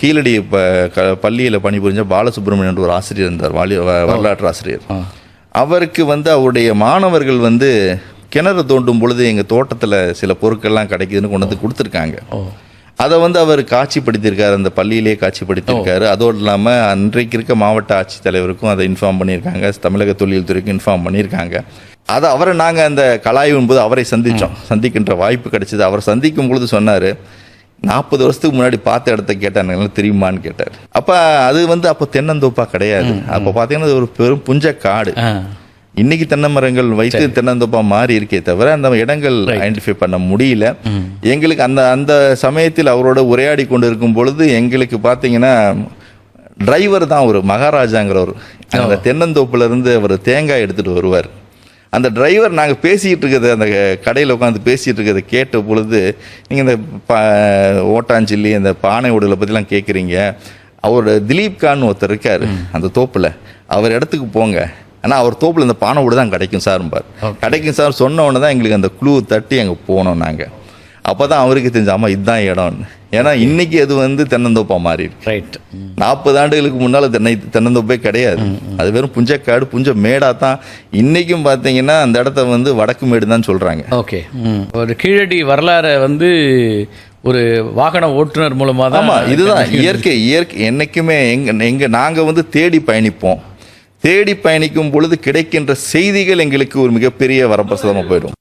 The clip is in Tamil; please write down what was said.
கீழடி க பள்ளியில் பணிபுரிஞ்ச பாலசுப்ரமணியன் ஒரு ஆசிரியர் இருந்தார். வாலி வரலாற்று ஆசிரியர். அவருக்கு வந்து அவருடைய மாணவர்கள் வந்து கிணறு தோண்டும் பொழுது எங்கள் தோட்டத்தில் சில பொருட்கள்லாம் கிடைக்குதுன்னு கொண்டு வந்து கொடுத்துருக்காங்க. அதை வந்து அவர் காட்சிப்படுத்தியிருக்காரு. அந்த பள்ளியிலே காட்சிப்படுத்தியிருக்காரு. அதோடு இல்லாமல் அன்றைக்கு இருக்க மாவட்ட ஆட்சித்தலைவருக்கும் அதை இன்ஃபார்ம் பண்ணியிருக்காங்க. தமிழக தொழில் துறைக்கும் இன்ஃபார்ம் பண்ணியிருக்காங்க. அதை அவரை நாங்கள் அந்த கலாய்வின் போது அவரை சந்தித்தோம் சந்திக்கின்ற வாய்ப்பு கிடைச்சது. அவர் சந்திக்கும் பொழுது சொன்னார் நாற்பது வருஷத்துக்கு முன்னாடி பார்த்த இடத்த நல்லா தெரியுமான்னு கேட்டார். அப்போ அது வந்து அப்போ தென்னந்தோப்பா கிடையாது. அப்போ பார்த்தீங்கன்னா அது ஒரு பெரும் புஞ்ச காடு. இன்னைக்கு தென்னை மரங்கள் வைத்து தென்னந்தோப்பா மாறி இருக்கே தவிர அந்த இடங்கள் ஐடென்டிஃபை பண்ண முடியல. எங்களுக்கு அந்த அந்த சமயத்தில் அவரோட உரையாடி கொண்டு இருக்கும் பொழுது எங்களுக்கு பார்த்தீங்கன்னா டிரைவர் தான் ஒரு மகாராஜாங்கிறவர். அந்த தென்னந்தோப்புல இருந்து அவர் தேங்காய் எடுத்துட்டு வருவார். அந்த டிரைவர் நாங்கள் பேசிக்கிட்டு இருக்கிறத அந்த கடையில் உட்காந்து பேசிகிட்டு இருக்கிறத கேட்ட பொழுது நீங்கள் இந்த பா ஓட்டாஞ்சில்லி இந்த பானை உடலை பற்றிலாம் கேட்குறீங்க அவர் திலீப் கான் ஒருத்தர் இருக்கார் அந்த தோப்பில். அவர் இடத்துக்கு போங்க. ஆனால் அவர் தோப்பில் இந்த பானை ஓடு தான் கிடைக்கும் சார்பார் கிடைக்கும் சார் சொன்ன உடனே தான் எங்களுக்கு அந்த குழு தட்டி அங்கே போனோம் நாங்கள் அப்போ தான் அவருக்கு தெரிஞ்ச ஆமாம் இதுதான் இடம்னு ஏன்னா இன்னைக்கு அது வந்து தென்னந்தோப்பா மாறி இருக்கு. ரைட் நாற்பது ஆண்டுகளுக்கு முன்னால் தென்னை தென்னந்தோப்பே கிடையாது. அது வெறும் புஞ்சக்காடு புஞ்ச மேடா தான் இன்னைக்கும் பார்த்தீங்கன்னா அந்த இடத்த வந்து வடக்கு மேடு தான் சொல்கிறாங்க ஓகே ஒரு கீழடி வரலாறை வந்து ஒரு வாகன ஓட்டுநர் மூலமாக தான் இதுதான். இயற்கை இயற்கை என்னைக்குமே எங்க எங்க நாங்கள் வந்து தேடி பயணிப்போம். தேடி பயணிக்கும் பொழுது கிடைக்கின்ற செய்திகள் எங்களுக்கு ஒரு மிகப்பெரிய வரப்பிரசாதமாக போயிடும்.